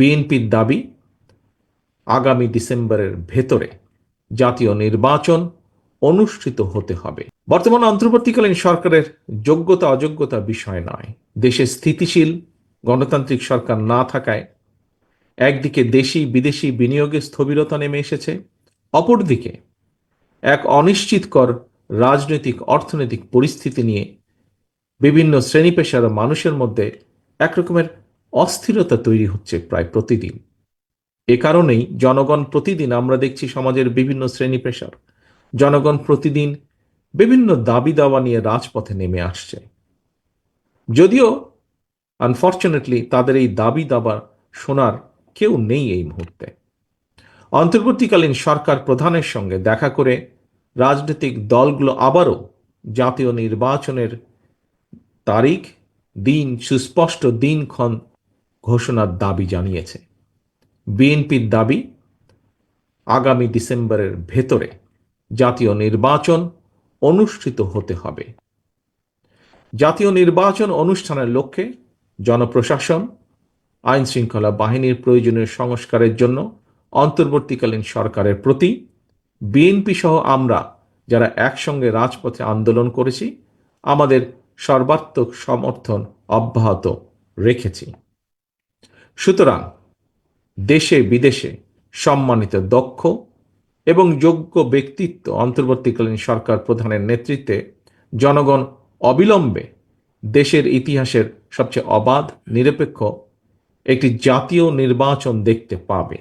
বিএনপির দাবি, আগামী ডিসেম্বরের ভেতরে জাতীয় নির্বাচন অনুষ্ঠিত হতে হবে। বর্তমান অন্তর্বর্তীকালীন সরকারের যোগ্যতা, অযোগ্যতা বিষয় নয়। দেশে স্থিতিশীল, গণতান্ত্রিক সরকার না থাকায় একদিকে দেশি বিদেশি বিনিয়োগে স্থবিরতা নেমে এসেছে, অপরদিকে এক অনিশ্চিতকর রাজনৈতিক, অর্থনৈতিক পরিস্থিতি নিয়ে বিভিন্ন শ্রেণি পেশার মানুষের মধ্যে একরকমের অস্থিরতা তৈরি হচ্ছে প্রায় প্রতিদিন। এ কারণেই জনগণ প্রতিদিন, আমরা দেখছি সমাজের বিভিন্ন শ্রেণি পেশার, জনগণ প্রতিদিন বিভিন্ন দাবি দাওয়া নিয়ে রাজপথে নেমে আসছে। যদিও আনফর্চুনেটলি তাদের এই দাবি দাবা শোনার কেউ নেই এই মুহূর্তে। অন্তর্বর্তীকালীন সরকার প্রধানের সঙ্গে দেখা করে রাজনৈতিক দলগুলো আবারও জাতীয় নির্বাচনের তারিখ, দিন, সুস্পষ্ট দিনক্ষণ ঘোষণার দাবি জানিয়েছে। বিএনপির দাবি, আগামী ডিসেম্বরের ভেতরে জাতীয় নির্বাচন অনুষ্ঠিত হতে হবে। জাতীয় নির্বাচন অনুষ্ঠানের লক্ষ্যে জনপ্রশাসন আইন শৃঙ্খলা বাহিনীর প্রয়োজনীয় সংস্কারের জন্য অন্তর্বর্তীকালীন সরকারের প্রতি বিএনপি সহ আমরা যারা একসঙ্গে রাজপথে আন্দোলন করেছি, আমাদের সর্বাত্মক সমর্থন অব্যাহত রেখেছি। সুতরাং দেশে বিদেশে সম্মানিত, দক্ষ এবং যোগ্য ব্যক্তিত্ব অন্তর্বর্তীকালীন সরকার প্রধানের নেতৃত্বে জনগণ অবিলম্বে দেশের ইতিহাসের সবচেয়ে অবাধ, নিরপেক্ষ একটি জাতীয় নির্বাচন দেখতে পাবে।